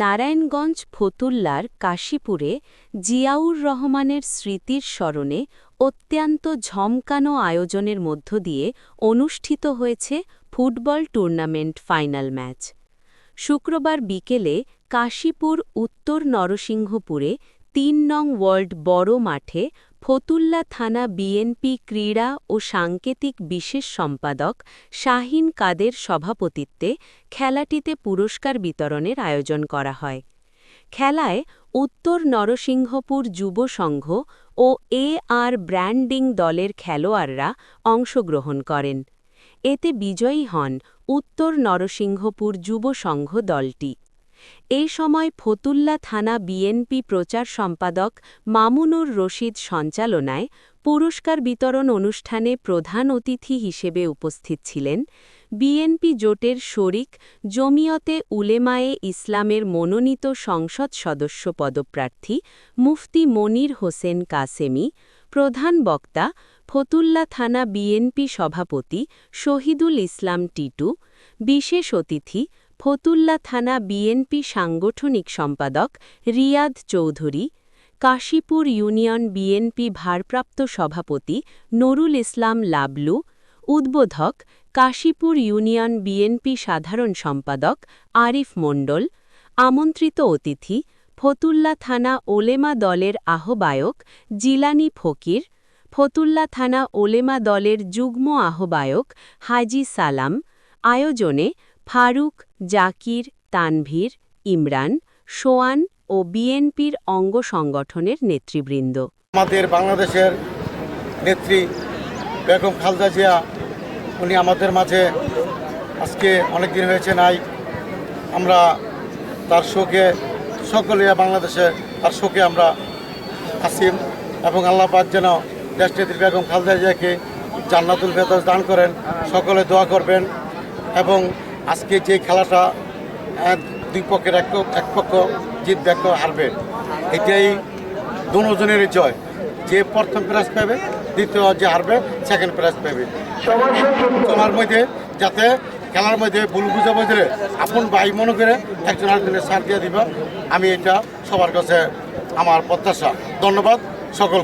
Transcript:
নারায়ণগঞ্জ ফতুল্লার কাশীপুরে জিয়াউর রহমানের স্মৃতির স্মরণে অত্যন্ত ঝমকানো আয়োজনের মধ্য দিয়ে অনুষ্ঠিত হয়েছে ফুটবল টুর্নামেন্ট ফাইনাল ম্যাচ। শুক্রবার বিকেলে কাশীপুর, উত্তর নরসিংহপুরে তিন নং ওয়ার্ল্ড বড় মাঠে ফতুল্লা থানা বিএনপি ক্রীড়া ও সাংকেতিক বিশেষ সম্পাদক শাহিন কাদের সভাপতিত্বে খেলাটিতে পুরস্কার বিতরণের আয়োজন করা হয়। খেলায় উত্তর নরসিংহপুর যুব সংঘ ও এ আর ব্র্যান্ডিং দলের খেলোয়াড়রা অংশগ্রহণ করেন। এতে বিজয়ী হন উত্তর নরসিংহপুর যুব সংঘ দলটি। এই সময় ফতুল্লা থানা বিএনপি প্রচার সম্পাদক মামুনুর রশিদ সঞ্চালনায় পুরস্কার বিতরণ অনুষ্ঠানে প্রধান অতিথি হিসেবে উপস্থিত ছিলেন বিএনপি জোটের শরিক জমিয়তে উলেমায়ে ইসলামের মনোনীত সংসদ সদস্য পদপ্রার্থী মুফতি মনির হোসেন কাসেমি, প্রধান বক্তা ফতুল্লা থানা বিএনপি সভাপতি শহীদুল ইসলাম টিটু, বিশেষ অতিথি ফতুল্লা থানা বিএনপি সাংগঠনিক সম্পাদক রিয়াদ চৌধুরী, কাশীপুর ইউনিয়ন বিএনপি ভারপ্রাপ্ত সভাপতি নুরুল ইসলাম লাবলু, উদ্বোধক কাশীপুর ইউনিয়ন বিএনপি সাধারণ সম্পাদক আরিফ মণ্ডল, আমন্ত্রিত অতিথি ফতুল্লা থানা ওলেমা দলের আহ্বায়ক জিলানি ফকির, ফতুল্লা থানা ওলেমা দলের যুগ্ম আহ্বায়ক হাজি সালাম, আয়োজনে ফারুক, জাকির, তানভীর, ইমরান, সোয়ান ও বিএনপির অঙ্গ সংগঠনের নেতৃবৃন্দ। আমাদের বাংলাদেশের নেত্রী বেগম খালদা জিয়া, উনি আমাদের মাঝে আজকে অনেক দিন হয়েছে নাই। আমরা তার শোকে সকলে বাংলাদেশে তার শোকে আমরা আসিম এবং আল্লাহ পাক যেন দেশনেত্রী বেগম খালদা জিয়াকে জান্নাতুল ফেরদৌস দান করেন। সকলে দোয়া করবেন এবং আজকে যে খেলাটা দুই পক্ষের এক এক পক্ষ জিতবে, এক হারবে, এটাই দুজনেরই জয়। যে প্রথম প্রাইজ পাবে, দ্বিতীয় যে হারবে সেকেন্ড প্রাইজ পাবে। খেলার মধ্যে যাতে খেলার মধ্যে ভুল বুঝাবুঝি আপন ভাই মনে করে একজন আরেকজনের সার দিয়ে দিব, আমি এটা সবার কাছে আমার প্রত্যাশা। ধন্যবাদ সকলকে।